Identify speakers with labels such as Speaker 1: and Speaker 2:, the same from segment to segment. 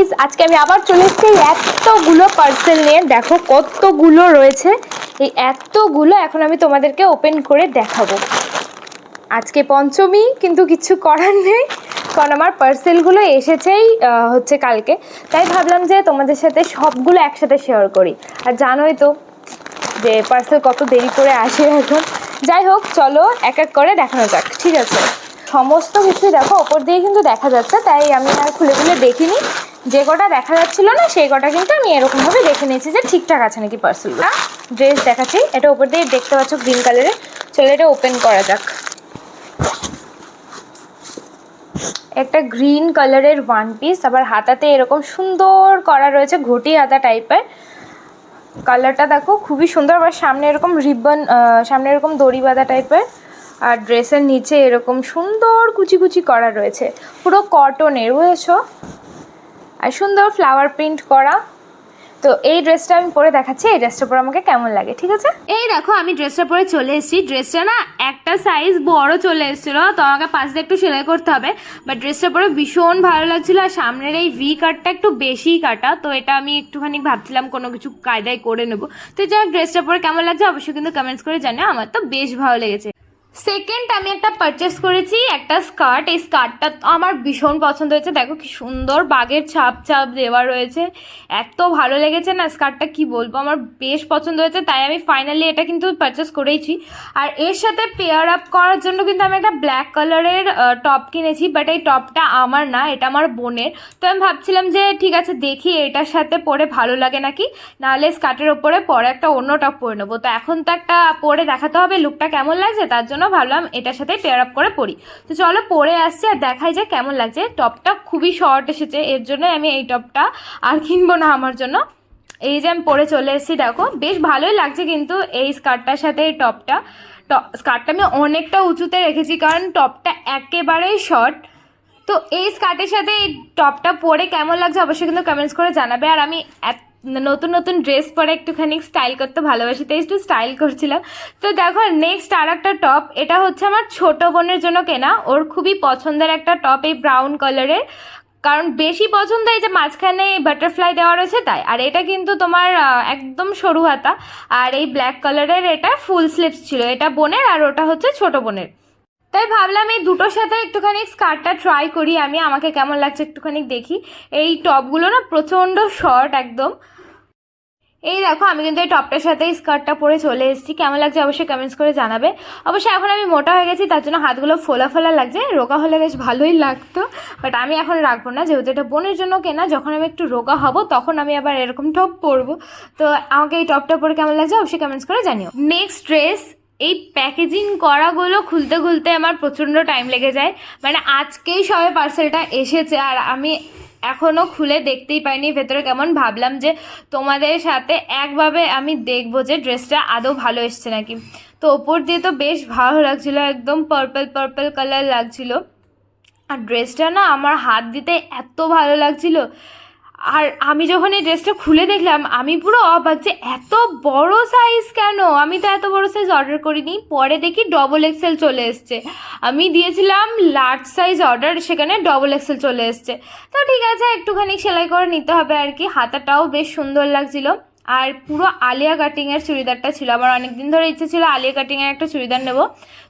Speaker 1: Guys আজকে আমি আবার চলে এসেছি এতগুলো পার্সেল নিয়ে। দেখো কতগুলো রয়েছে। এই এতগুলো এখন আমি তোমাদেরকে ওপেন করে দেখাবো। আজকে পঞ্চমী, কিন্তু কিছু করার নেই, কারণ আমার পার্সেলগুলো এসেছেই হচ্ছে কালকে। তাই ভাবলাম যে তোমাদের সাথে সবগুলো একসাথে শেয়ার করি। আর জানোই তো যে পার্সেল কত দেরি করে আসে এখন। যাই হোক, চলো এক এক করে দেখানো যাক। ঠিক আছে? সমস্ত কিছু দেখো, ওপর দিয়ে কিন্তু দেখা যাচ্ছে, তাই আমি আর খুলে খুলে দেখিনি। যে কটা দেখা যাচ্ছিল না, সেই কটা কিন্তু আমি এরকমভাবে দেখে নিয়েছি যে ঠিকঠাক আছে নাকি পার্সেলগুলো ড্রেস দেখাচ্ছি, এটা ওপর দিয়ে দেখতে পাচ্ছ গ্রিন কালারের চলো এটা ওপেন করা যাক। একটা গ্রিন কালারের ওয়ান পিস আবার হাতাতে এরকম সুন্দর করা রয়েছে, ঘটি হাতা টাইপের কালারটা দেখো, খুবই সুন্দর, আবার সামনে এরকম রিবন সামনে এরকম দড়ি বাঁধা টাইপের আর ড্রেসের নিচে এরকম সুন্দর কুচি কুচি করা রয়েছে। পুরো কটনের বুঝেছ? আর সুন্দর ফ্লাওয়ার প্রিন্ট করা। তো এই ড্রেসটা আমি পরে দেখাচ্ছি, এই ড্রেসটা পরে আমাকে কেমন লাগে, ঠিক আছে?
Speaker 2: এই দেখো, আমি ড্রেসটা পরে চলে এসেছি। ড্রেসটা না একটা সাইজ বড় চলে এসেছিল, তো আমাকে পাশ দিয়ে একটু সেলাই করতে হবে। বাট ড্রেসটা পরে ভীষণ ভালো লাগছিল, আর সামনের এই ভি কাটটা একটু বেশিই কাটা, তো এটা আমি একটুখানি ভাবছিলাম কোনো কিছু কায়দায় করে নেব। তো যাই ড্রেসটা পরে কেমন লাগছে অবশ্যই কিন্তু কমেন্টস করে জানিও, আমার তো বেশ ভালো লেগেছে। সেকেন্ড আমি একটা পারচেস করেছি, একটা স্কার্ট এই স্কার্টটা আমার ভীষণ পছন্দ হয়েছে। দেখো কি সুন্দর বাগের ছাপ ছাপ দেওয়া রয়েছে। এত ভালো লেগেছে না স্কার্টটা কি বলব? আমার বেশ পছন্দ হয়েছে, তাই আমি ফাইনালি এটা কিন্তু পারচেস করেইছি। আর এর সাথে পেয়ার আপ করার জন্য কিন্তু আমি একটা ব্ল্যাক কালারের টপ কিনেছি বাট এই টপটা আমার না, এটা আমার বোনের। তো আমি ভাবছিলাম যে, ঠিক আছে, দেখি এটার সাথে পরে ভালো লাগে নাকি? নাহলে স্কার্টের ওপরে পরে একটা অন্য টপ পরে নেব। তো এখন তো একটা পরে দেখাতে হবে লুকটা কেমন লাগছে? তার জন্য ভাবলাম এটার সাথে পেয়ার আপ করে পরি তো চলো পরে আসছে আর দেখাই যে কেমন লাগছে। টপটা খুবই শর্ট এসেছে, এর জন্য আমি এই টপটা আর কিনবো না আমার জন্য। এই যে আমি পরে চলে এসেছি, দেখো, বেশ ভালোই লাগছে কিন্তু এই স্কার্টটার সাথে এই টপটা। স্কার্টটা আমি অনেকটা উঁচুতে রেখেছি কারণ টপটা একেবারেই শর্ট তো এই স্কার্টের সাথে এই টপটা পরে কেমন লাগছে অবশ্যই কিন্তু কমেন্টস করে জানাবে। আর আমি এত- নতুন নতুন ড্রেস পরে একটুখানি স্টাইল করতে ভালোবাসি, তাই একটু স্টাইল করছিলাম। তো দেখো নেক্সট আর একটা টপ এটা হচ্ছে আমার ছোট বোনের জন্য কেনা। ওর খুবই পছন্দের একটা টপ এই ব্রাউন কালারের কারণ বেশি পছন্দ এই যে মাঝখানে বাটারফ্লাই দেওয়া রয়েছে তাই। আর এটা কিন্তু তোমার একদম সরু হাতা। আর এই ব্ল্যাক কালারের এটা ফুল স্লিভস ছিল। এটা বোনের আর ওটা হচ্ছে ছোট বোনের। তাই ভাবলাম এই দুটোর সাথে একটুখানি স্কার্টটা ট্রাই করি। আমি, আমাকে কেমন লাগছে একটুখানি দেখি। এই টপগুলো না প্রচণ্ড শর্ট একদম। এই দেখো, আমি কিন্তু এই টপটার সাথে স্কার্টটা পরে চলে এসেছি। কেমন লাগছে অবশ্যই কমেন্টস করে জানাবে। অবশ্যই এখন আমি মোটা হয়ে গেছি, তার জন্য হাতগুলো ফোলা ফোলা লাগছে। রোগা হলে বেশ ভালোই লাগতো বাট আমি এখন রাখব না। যেহেতু এটা বোনের জন্য কেনা, যখন আমি একটু রোগা হব, তখন আমি আবার এরকম টপ পরবো। তো আমাকে এই টপটা পরে কেমন লাগছে অবশ্যই কমেন্টস করে জানিও। নেক্সট ড্রেস এই প্যাকেজিং করাগুলো খুলতে খুলতে আমার প্রচণ্ড টাইম লেগে যায়। মানে আজকেই সবে পার্সেলটা এসেছে আর আমি এখনও খুলে দেখতেই পাইনি। ভেতরে কেমন ভাবলাম যে তোমাদের সাথে একভাবে আমি দেখব যে ড্রেসটা আদৌ ভালো এসছে নাকি। তো ওপর দিয়ে তো বেশ ভালো লাগছিল, একদম পার্পল পার্পল কালার লাগছিল। আর ড্রেসটা না আমার হাত দিতে এত ভালো লাগছিল আর আমি যখন এই ড্রেসটা খুলে দেখলাম, আমি পুরো অবাক যে এত বড় সাইজ কেন? আমি তো এত বড় সাইজ অর্ডার করিনি। পরে দেখি ডবল এক্সেল চলে এসছে। আমি দিয়েছিলাম লার্জ সাইজ অর্ডার সেখানে ডবল এক্সেল চলে এসছে। তো ঠিক আছে, একটুখানি সেলাই করে নিতে হবে আর কি। হাতাটাও বেশ সুন্দর লাগছিল। আর পুরো আলিয়া কাটিংয়ের চুড়িদারটা ছিল। আমার অনেক দিন ধরে ইচ্ছে ছিল আলিয়া কাটিংয়ের একটা চুড়িদার নেব।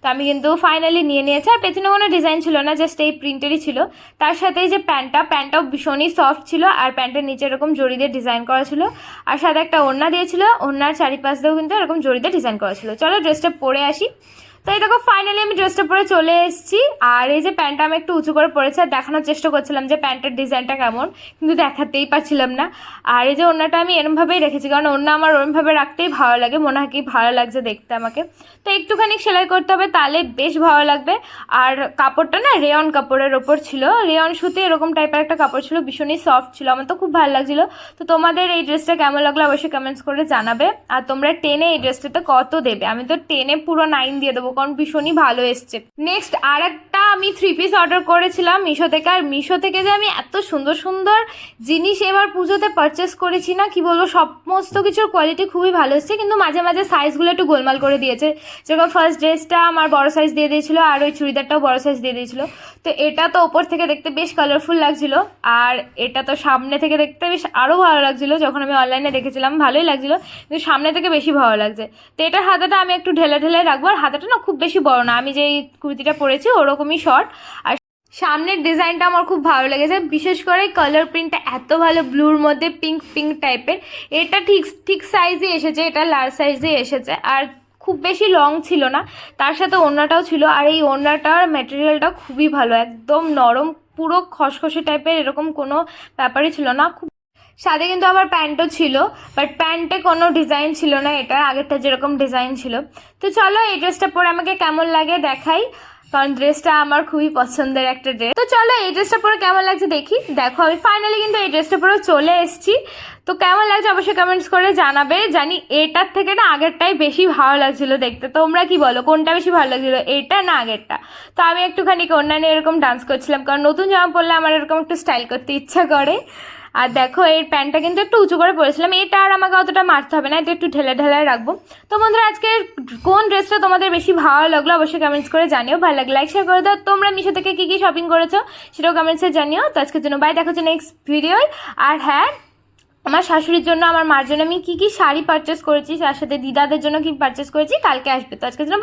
Speaker 2: তো আমি কিন্তু ফাইনালি নিয়ে নিয়েছি। আর পেছনে কোনো ডিজাইন ছিল না জাস্ট এই প্রিন্টেরই ছিল। তার সাথে যে প্যান্টটা প্যান্টটাও ভীষণই সফট ছিল আর প্যান্টের নিচে এরকম জড়ি দিয়ে ডিজাইন করা ছিল। আর সাথে একটা ওড়না দিয়েছিল, ওড়নার চারিপাশ দিয়েও কিন্তু এরকম জড়ি দিয়ে ডিজাইন করা ছিল। চলো ড্রেসটা পরে আসি। তো এই দেখো ফাইনালি আমি ড্রেসটা পরে চলে এসেছি। আর এই যে প্যান্টটা আমি একটু উঁচু করে পরেছি, আর দেখানোর চেষ্টা করছিলাম যে প্যান্টের ডিজাইনটা কেমন, কিন্তু দেখাতেই পারছিলাম না। আর এই যে ওড়নাটা আমি এরমভাবেই রেখেছি, কারণ ওড়না আমার ওরমভাবে রাখতেই ভালো লাগে, মনে হয় কি ভালো লাগছে দেখতে আমাকে। তো একটুখানি সেলাই করতে হবে, তাহলে বেশ ভালো লাগবে। আর কাপড়টা না রেয়ন কাপড়ের ওপর ছিল রেয়ন সুতে এরকম টাইপের একটা কাপড় ছিল, ভীষণই সফট ছিল, আমার তো খুব ভালো লাগছিল। তো তোমাদের এই ড্রেসটা কেমন লাগল অবশ্যই কমেন্টস করে জানাবে। আর তোমরা টেনে এই ড্রেসটাতে কত দেবে? আমি তো টেনে পুরো নাইন দিয়ে দেবো কারণ ভীষণই ভালো এসছে। নেক্সট আর একটা আমি থ্রি পিস অর্ডার করেছিলাম মিশো থেকে। আর মিশো থেকে যে আমি এত সুন্দর সুন্দর জিনিস এবার পুজোতে পারচেস করেছি না, কি বলব, সমস্ত কিছুর কোয়ালিটি খুবই ভালো এসছে, কিন্তু মাঝে মাঝে সাইজগুলো একটু গোলমাল করে দিয়েছে। যেরকম ফার্স্ট ড্রেসটা আমার বড় সাইজ দিয়ে দিয়েছিল, আর ওই চুড়িদারটাও বড় সাইজ দিয়ে দিয়েছিল। তো এটা তো ওপর থেকে দেখতে বেশ কালারফুল লাগছিল, আর এটা তো সামনে থেকে দেখতে বেশ আরও ভালো লাগছিল, যখন আমি অনলাইনে দেখেছিলাম, ভালোই লাগছিল, কিন্তু সামনে থেকে বেশি ভালো লাগছে। তো এটার হাতাটা আমি একটু ঢেলে ঢেলে রাখব, আর হাতাটা না খুব বেশি বড় না। আমি যেই কুর্তিটা পরেছি ওরকমই শর্ট আর সামনের ডিজাইনটা আমার খুব ভালো লেগেছে। বিশেষ করে কালার প্রিন্টটা এত ভালো ব্লুর মধ্যে পিঙ্ক পিঙ্ক টাইপের এটা ঠিক ঠিক সাইজে এসেছে, এটা লার্জ সাইজে এসেছে। আর খুব বেশি লং ছিল না, তার সাথে ওড়নাটাও ছিল। আর এই ওড়নাটার ম্যাটেরিয়ালটা খুবই ভালো, একদম নরম, পুরো খসখসে টাইপের এরকম কোনো ব্যাপারই ছিল না। খুব সাথে কিন্তু আবার প্যান্টও ছিল বাট প্যান্টে কোনো ডিজাইন ছিল না এটা, আগেরটা যেরকম ডিজাইন ছিল। তো চলো এই ড্রেসটা পরে আমাকে কেমন লাগে দেখাই, কারণ ড্রেসটা আমার খুবই পছন্দের একটা ড্রেস তো চলো এই ড্রেসটা পরে কেমন লাগছে দেখি, দেখো আমি ফাইনালি কিন্তু এই ড্রেসটা পরে চলে এসেছি। তো কেমন লাগছে অবশ্যই কমেন্টস করে জানাবে। জানি এটার থেকে না আগেরটাই বেশি ভালো লাগছিল দেখতে। তোমরা কি বলো? কোনটা বেশি ভালো লাগছিল? এটা না আগেরটা? তো আমি একটুখানি অন্যান্য এরকম ডান্স করছিলাম। কারণ নতুন জামা পরলে আমার এরকম একটু স্টাইল করতে ইচ্ছা করে। আর দেখো, এর প্যান্টটা কিন্তু একটু উঁচু করে পরেছিলাম। এটা আর আমাকে অতটা মারতে হবে না। এটা একটু ঢেলে ঢেলায় রাখব। তো বন্ধুরা আজকে কোন ড্রেসটা তোমাদের বেশি ভালো লাগল অবশ্যই কমেন্টস করে জানিও। ভালো লাগলে লাইক শেয়ার করে দাও। তোমরা মিশো থেকে কী কী শপিং করেছ সেটাও কমেন্টসে জানিও। তো আজকের জন্য বাই দেখা নেক্সট ভিডিওয় আর হ্যাঁ আমার শাশুড়ির জন্য, আমার মার জন্য আমি কি কি শাড়ি পারচেস করেছি, তার সাথে দিদাদের জন্য কি পারচেস করেছি, কালকে আসবে তো আজকের জন্য।